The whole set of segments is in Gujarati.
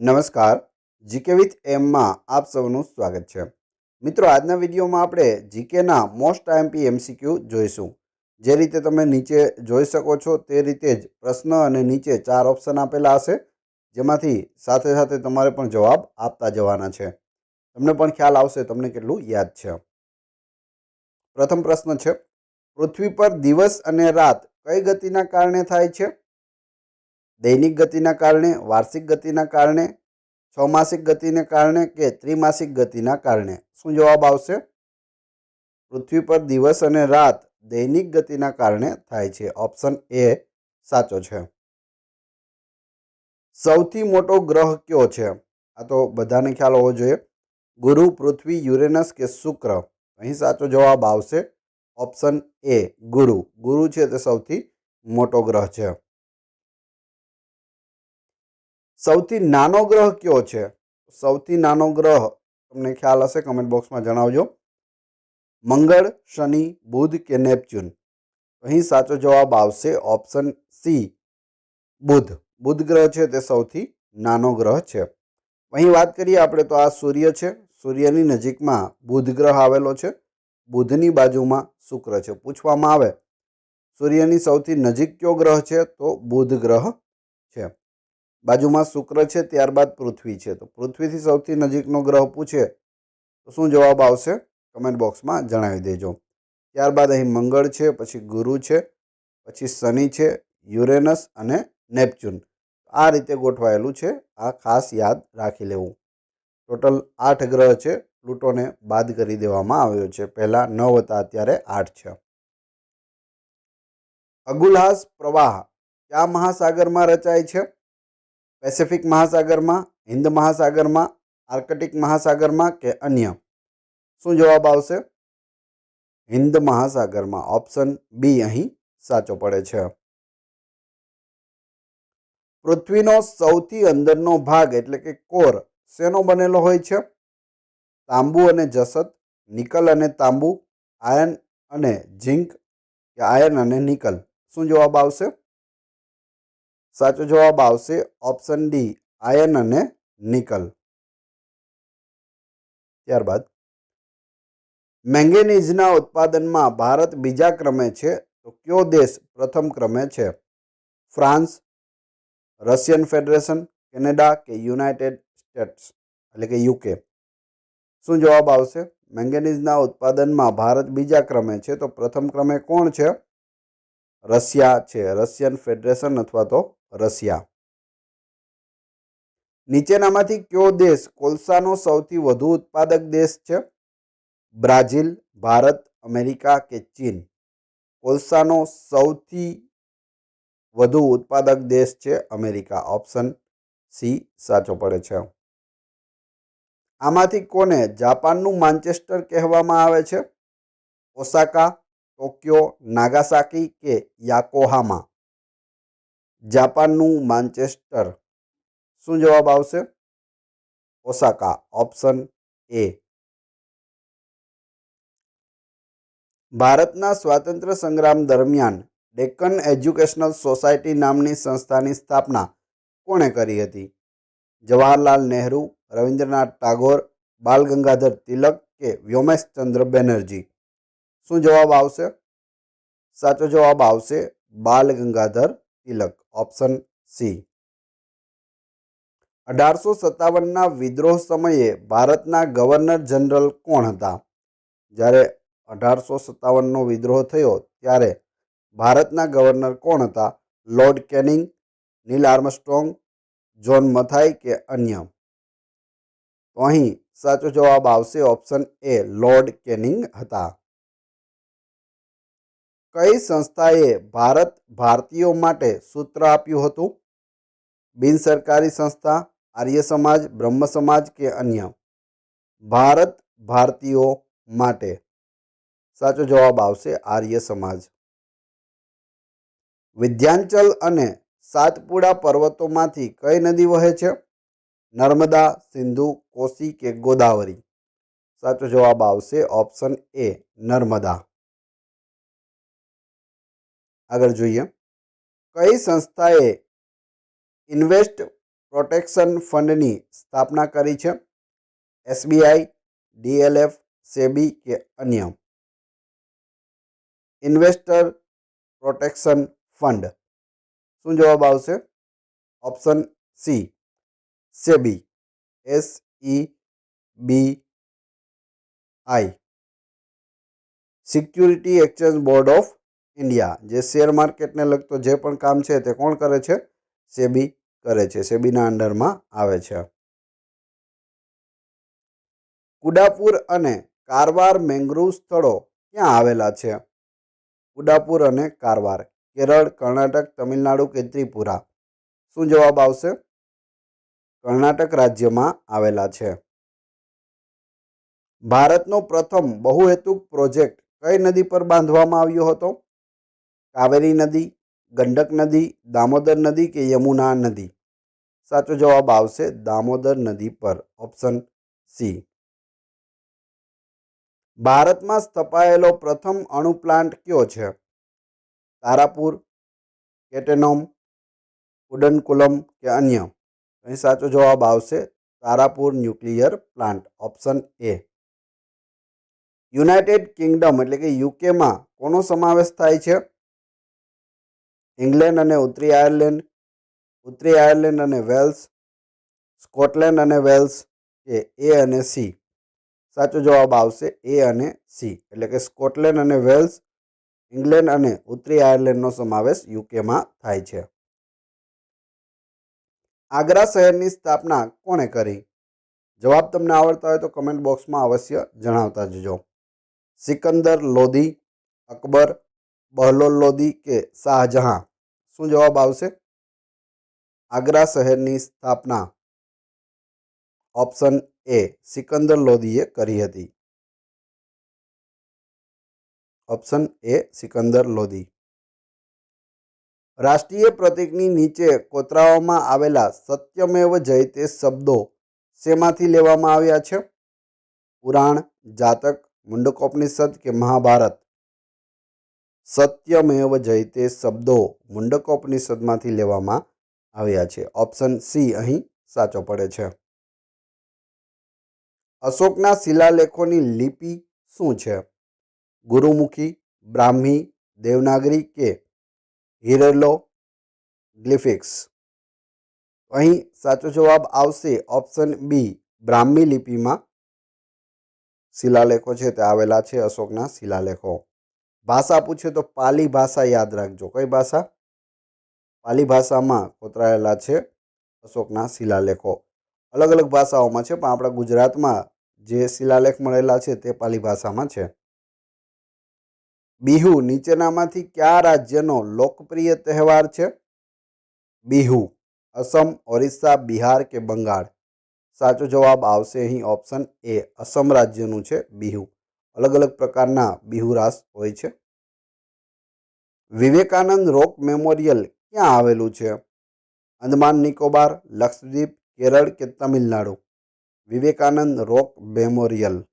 નમસ્કાર. જીકે વિથ એમમાં આપ સૌનું સ્વાગત છે. મિત્રો, આજના વિડીયોમાં આપણે જીકેના મોસ્ટ આઈએમપી એમસીક્યુ જોઈશું. જે રીતે તમે નીચે જોઈ શકો છો તે રીતે જ પ્રશ્ન અને નીચે ચાર ઓપ્શન આપેલા હશે, જેમાંથી સાથે સાથે તમારે પણ જવાબ આપતા જવાના છે. તમને પણ ખ્યાલ આવશે, તમને કેટલું યાદ છે. પ્રથમ પ્રશ્ન છે, પૃથ્વી પર દિવસ અને રાત કઈ ગતિના કારણે થાય છે? દૈનિક ગતિના કારણે, વાર્ષિક ગતિના કારણે, છમાસિક ગતિને કારણે કે ત્રિમાસિક ગતિના કારણે? શું જવાબ આવશે? પૃથ્વી પર દિવસ અને રાત દૈનિક ગતિના કારણે થાય છે. ઓપ્શન એ સાચો છે. સૌથી મોટો ગ્રહ કયો છે? આ તો બધાને ખ્યાલ હોવો જોઈએ. ગુરુ, પૃથ્વી, યુરેનસ કે શુક્ર? અહીં સાચો જવાબ આવશે. ઓપ્શન એ ગુરુ. ગુરુ છે તે સૌથી મોટો ગ્રહ છે. સૌથી નાનો ગ્રહ કયો છે? સૌથી નાનો ગ્રહ તમને ખ્યાલ હશે કમેન્ટ બોક્સમાં જણાવજો. મંગળ, શનિ, બુધ કે નેપચ્યુન? અહીં સાચો જવાબ આવશે ઓપ્શન સી બુધ. બુધ ગ્રહ છે તે સૌથી નાનો ગ્રહ છે. અહીં વાત કરીએ આપણે તો આ સૂર્ય છે. સૂર્યની નજીકમાં બુધ ગ્રહ આવેલો છે. બુધની બાજુમાં શુક્ર છે. પૂછવામાં આવે, સૂર્યની સૌથી નજીક કયો ગ્રહ છે? તો બુધ ગ્રહ છે. બાજુમાં શુક્ર છે, ત્યારબાદ પૃથ્વી છે. તો પૃથ્વીથી સૌથી નજીકનો ગ્રહ પૂછે, તો શું જવાબ આવશે? કમેન્ટ બોક્સમાં જણાવી દેજો. ત્યારબાદ અહીં મંગળ છે, પછી ગુરુ છે, પછી શનિ છે, યુરેનસ અને નેપચ્યુન. આ રીતે ગોઠવાયેલું છે, આ ખાસ યાદ રાખી લેવું. ટોટલ આઠ ગ્રહ છે, પ્લુટોને બાદ કરી દેવામાં આવ્યો છે. પહેલાં નવ હતા, અત્યારે આઠ છે. અગુલહાસ પ્રવાહ કયા મહાસાગરમાં રચાય છે? પેસિફિક મહાસાગરમાં હિન્દ મહાસાગરમાં આર્કટિક મહાસાગરમાં કે અન્ય? શું જવાબ આવશે? હિન્દ મહાસાગરમાં ઓપ્શન બી અહીં સાચો પડે છે. પૃથ્વીનો સૌથી અંદરનો ભાગ એટલે કે કોર શેનો બનેલો હોય છે? તાંબુ અને જસત નિકલ અને તાંબુ, આયન અને ઝિંક, કે આયન અને નિકલ. શું જવાબ આવશે? સાચો જવાબ આવશે ઓપ્શન ડી આયન અને નિકલ ત્યારબાદ મેંગેનીઝના ઉત્પાદનમાં ભારત બીજા ક્રમે છે, તો કયો દેશ પ્રથમ ક્રમે છે? ફ્રાન્સ, રશિયન ફેડરેશન, કેનેડા કે યુનાઇટેડ સ્ટેટ્સ, એટલે કે યુકે? શું જવાબ આવશે? મેંગેનીઝના ઉત્પાદનમાં ભારત બીજા ક્રમે છે, તો પ્રથમ ક્રમે કોણ છે? રશિયા છે, રશિયન ફેડરેશન અથવા તો રશિયા. નીચેનામાંથી કયો દેશ કોલસાનો સૌથી વધુ ઉત્પાદક દેશ છે? બ્રાઝિલ, ભારત, અમેરિકા કે ચીન? કોલસાનો સૌથી વધુ ઉત્પાદક દેશ છે અમેરિકા. ઓપ્શન સી સાચો પડે છે. આમાંથી કોને જાપાનનું માન્ચેસ્ટર કહેવામાં આવે છે? ઓસાકા, ટોક્યો, નાગાસાકી કે યાકોહામા? જાપાનનું માન્ચેસ્ટર શું જવાબ આવશે? ઓસાકા. Option A. ભારતના સ્વાતંત્ર્ય સંગ્રામ દરમિયાન ડેક્કન એજ્યુકેશનલ સોસાયટી નામની સંસ્થાની સ્થાપના કોણે કરી હતી? જવાહરલાલ નહેરુ, રવિન્દ્રનાથ ટાગોર, બાલ ગંગાધર તિલક કે વ્યોમેશચંદ્ર બેનર્જી? શું જવાબ આવશે? સાચો જવાબ આવશે બાલ ગંગાધર તિલક. Option C. અઢારસો સત્તાવનના વિદ્રોહ સમયે ભારતના ગવર્નર જનરલ કોણ હતા? જ્યારે અઢારસો સત્તાવનનો વિદ્રોહ થયો ત્યારે ભારતના ગવર્નર કોણ હતા? Lord Canning, Neil Armstrong John Mathai કે અન્ય? તો અહીં સાચો જવાબ આવશે ઓપ્શન એ લોર્ડ કેનિંગ હતા. કઈ સંસ્થાએ ભારત ભારતીયો માટે સૂત્ર આપ્યું હતું? બિનસરકારી સંસ્થા, આર્ય સમાજ, બ્રહ્મ સમાજ કે અન્ય? ભારત ભારતીયો માટે. સાચો જવાબ આવશે આર્ય સમાજ. વિધ્યાંચલ અને સાતપુડા પર્વતોમાંથી કઈ નદી વહે છે? નર્મદા, સિંધુ કોસી કે ગોદાવરી? સાચો જવાબ આવશે ઓપ્શન એ, નર્મદા. આગળ જોઈએ કઈ સંસ્થાએ ઇન્વેસ્ટ પ્રોટેક્શન ફંડની સ્થાપના કરી છે એસબીઆઈ ડીએલએફ સેબી કે અન્ય ઇન્વેસ્ટર પ્રોટેક્શન ફંડ શું જવાબ આવશે option C SEBI S E B I security exchange board of India. જે શેર માર્કેટને લગતો જે પણ કામ છે તે કોણ કરે છે? સેબી કરે છે. સેબીના અંડરમાં આવે છે. કુડાપુર અને કારવાર મેંગ્રુવ સ્થળો ક્યાં આવેલા છે? ઉડાપુર અને કારવાર, કેરળ, કર્ણાટક, તમિલનાડુ કે ત્રિપુરા? શું જવાબ આવશે? કર્ણાટક રાજ્યમાં આવેલા છે. ભારતનો પ્રથમ બહુહેતુક પ્રોજેક્ટ કઈ નદી પર બાંધવામાં આવ્યો હતો? કાવેરી નદી, ગંડક નદી, દામોદર નદી કે યમુના નદી? સાચો જવાબ આવશે દામોદર નદી પર, ઓપ્શન સી. ભારતમાં સ્થપાયેલો પ્રથમ અણુ પ્લાન્ટ કયો છે? તારાપુર, કેટેનોમ, ઉડનકુલમ કે અન્ય? અહીં સાચો જવાબ આવશે Tarapur nuclear plant, option A. United Kingdom એટલે કે યુકેમાં કોનો સમાવેશ થાય છે? ઇંગ્લેન્ડ અને ઉત્તરી આયર્લેન્ડ ઉત્તરી આયર્લેન્ડ અને વેલ્સ, સ્કોટલેન્ડ અને વેલ્સ કે એ અને સી. સાચો જવાબ આવશે એ અને સી. એટલે કે સ્કોટલેન્ડ અને વેલ્સ, ઇંગ્લેન્ડ અને ઉત્તરી આયર્લેન્ડનો સમાવેશ યુકેમાં થાય છે. આગ્રા શહેરની સ્થાપના કોણે કરી? જવાબ તમને આવડતા હોય તો કમેન્ટ બોક્સમાં અવશ્ય જણાવતા જજો. સિકંદર લોધી અકબર, બહલોલ લોધી કે શાહજહાં? શું જવાબ આવશે? આગ્રા શહેરની સ્થાપના. ઓપ્શન એ, સિકંદર લોધીએ કરી હતી. Option A, Sikandar Lodi. રાષ્ટ્રીય પ્રતીકની નીચે કોતરાવામાં આવેલા સત્યમેવ જયતે શબ્દો શેમાંથી લેવામાં આવ્યા છે? પુરાણ, જાતક, મુંડકોપનિષદ કે મહાભારત? સત્યમેવ જયતે શબ્દો મુંડકોપનિષદમાંથી લેવામાં આવ્યા છે. ઓપ્શન સી અહીં સાચો પડે છે. અશોકના શિલાલેખોની લિપિ શું છે? ગુરુમુખી, બ્રાહ્મી, દેવનાગરી કે હિરેલો ગ્લિફિક્સ? અહીં સાચો જવાબ આવશે ઓપ્શન બી, બ્રાહ્મી લિપિમાં શિલાલેખો છે. તે આવેલા છે અશોકના શિલાલેખો. ભાષા પૂછે તો પાલી ભાષા યાદ રાખજો. કઈ ભાષા? પાલી ભાષામાં કોતરાયેલા છે અશોકના શિલાલેખો. અલગ અલગ ભાષાઓમાં છે, પણ આપણા ગુજરાતમાં જે શિલાલેખ મળેલા છે તે પાલી ભાષામાં છે. બિહુ નીચેનામાંથી કયા રાજ્યનો લોકપ્રિય તહેવાર છે? બિહુ, અસમ, ઓરિસ્સા, બિહાર કે બંગાળ? સાચો જવાબ આવશે અહીં ઓપ્શન એ, અસમ રાજ્યનું છે બિહુ. અલગ અલગ પ્રકારના બિહુરાસ હોય છે. વિવેકાનંદ રોક મેમોરિયલ ક્યાં આવેલું છે? અંદમાન, નિકોબાર, લક્ષદ્વીપ, કેરળ કે તમિલનાડુ? વિવેકાનંદ રોક મેમોરિયલ.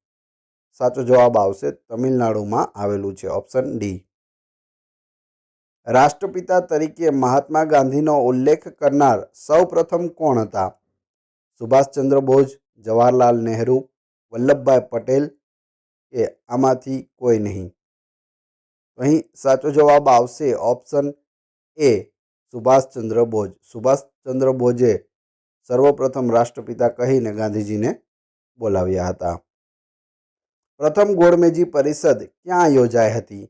સાચો જવાબ આવશે તમિલનાડુમાં આવેલું છે, ઓપ્શન ડી. રાષ્ટ્રપિતા તરીકે મહાત્મા ગાંધીનો ઉલ્લેખ કરનાર સૌ પ્રથમ કોણ હતા? સુભાષચંદ્ર બોઝ, જવાહરલાલ નહેરુ, વલ્લભભાઈ પટેલ કે આમાંથી કોઈ નહીં. અહીં સાચો જવાબ આવશે ઓપ્શન એ સુભાષચંદ્ર બોઝ. સુભાષચંદ્ર બોઝે સર્વપ્રથમ રાષ્ટ્રપિતા કહીને ગાંધીજીને બોલાવ્યા હતા. પ્રથમ ગોળમેજી પરિષદ ક્યાં યોજાઈ હતી?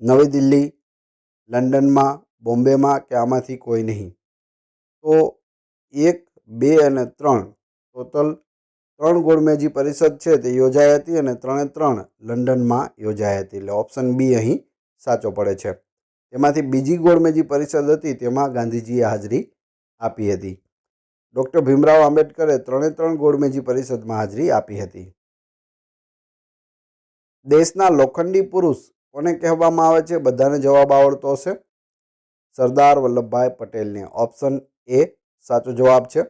નવી દિલ્હી, લંડનમાં, બોમ્બેમાં કે આમાંથી કોઈ નહીં? તો એક, બે અને ત્રણ ટોટલ ત્રણ ગોળમેજી પરિષદ છે તે યોજાઈ હતી અને ત્રણે ત્રણ લંડનમાં યોજાઈ હતી. એટલે ઓપ્શન બી અહીં સાચો પડે છે. તેમાંથી બીજી ગોળમેજી પરિષદ હતી તેમાં ગાંધીજીએ હાજરી આપી હતી. ડૉક્ટર ભીમરાવ આંબેડકરે ત્રણે ત્રણ ગોળમેજી પરિષદમાં હાજરી આપી હતી. દેશના લોખંડી પુરુષ કોને કહેવામાં આવે છે? બધાને જવાબ આવડતો હશે. સરદાર વલ્લભભાઈ પટેલને. ઓપ્શન એ સાચો જવાબ છે.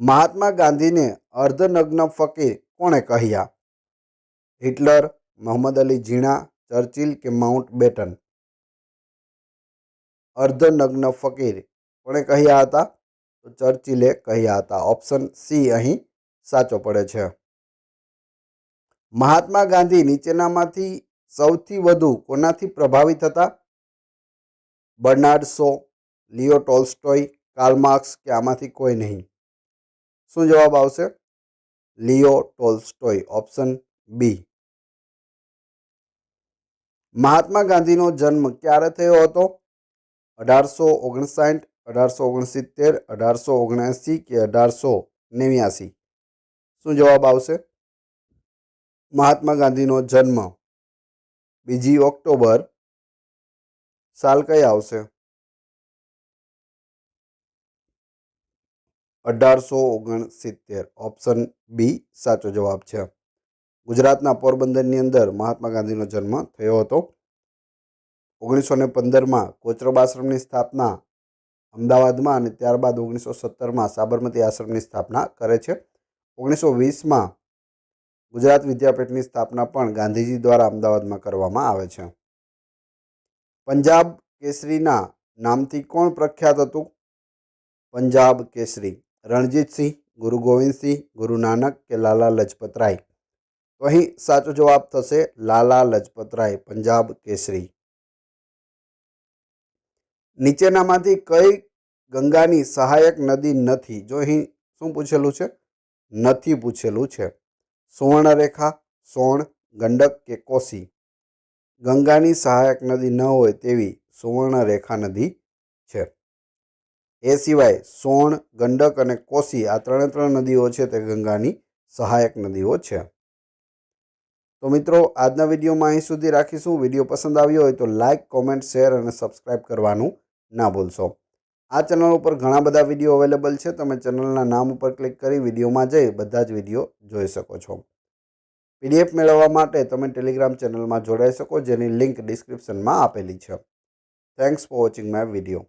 મહાત્મા ગાંધીને અર્ધનગ્ન ફકીર કોણે કહ્યા? હિટલર, મોહમ્મદ અલી ઝીણા ચર્ચિલ કે માઉન્ટ બેટન? અર્ધનગ્ન ફકીર કોણે કહ્યા હતા? તો ચર્ચિલે કહ્યા હતા. ઓપ્શન સી અહીં સાચો પડે છે. મહાત્મા ગાંધી નીચેનામાંથી સૌથી વધુ કોનાથી પ્રભાવિત હતા? Bernard Shaw Leo Tolstoy, Karl Marx કે આમાંથી કોઈ નહીં. શું જવાબ આવશે? લિયો ટોલ્સ્ટોય, ઓપ્શન બી. મહાત્મા ગાંધીનો જન્મ ક્યારે થયો હતો? અઢારસો ઓગણસાઠ, અઢારસો ઓગણસિત્તેર, અઢારસો ઓગણએંસી કે અઢારસો નેવ્યાસી? શું જવાબ આવશે? મહાત્મા ગાંધીનો જન્મ બીજી ઓક્ટોબર સાલ કઈ આવશે? અઢારસો ઓગણસિત્તેર. ઓપ્શન બી સાચો જવાબ છે. ગુજરાતના પોરબંદરની અંદર મહાત્મા ગાંધીનો જન્મ થયો હતો. ઓગણીસો ને પંદરમાં કોચરબ આશ્રમની સ્થાપના અમદાવાદમાં અને ત્યારબાદ ઓગણીસો સત્તરમાં સાબરમતી આશ્રમની સ્થાપના કરે છે. ઓગણીસો વીસમાં ગુજરાત વિદ્યાપીઠની સ્થાપના પણ ગાંધીજી દ્વારા અમદાવાદમાં કરવામાં આવે છે. પંજાબ કેસરીના નામથી કોણ પ્રખ્યાત હતું? પંજાબ કેસરી. રણજીતસિંહ, ગુરુ ગોવિંદસિંહ, ગુરુ નાનક કે લાલા લજપતરાય? તો અહીં સાચો જવાબ થશે લાલા લજપતરાય, પંજાબ કેસરી. નીચેનામાંથી કઈ ગંગાની સહાયક નદી નથી? જો અહીં શું પૂછેલું છે? નથી પૂછેલું છે. સુવર્ણરેખા, સોણ, ગંડક કે કોસી? ગંગાની સહાયક નદી ન હોય તેવી સુવર્ણરેખા નદી છે. એ સિવાય સોણ, ગંડક અને કોસી આ ત્રણે ત્રણ નદીઓ છે તે ગંગાની સહાયક નદીઓ છે. તો મિત્રો, આજના વિડીયોમાં અહીં સુધી રાખીશું. વીડિયો પસંદ આવ્યો હોય તો લાઇક કોમેન્ટ, શેર અને સબસ્ક્રાઇબ કરવાનું ના ભૂલશો. આ ચેનલ ઉપર ઘણા બધા વીડિયો અવેલેબલ છે. તમે ચેનલના નામ ઉપર ક્લિક કરી વિડીયોમાં જઈ બધા જ વીડિયો જોઈ શકો છો. પીડીએફ મેળવવા માટે તમે ટેલિગ્રામ ચેનલમાં જોડાઈ શકો, જેની લિંક ડિસ્ક્રિપ્શનમાં આપેલી છે. Thanks for watching my video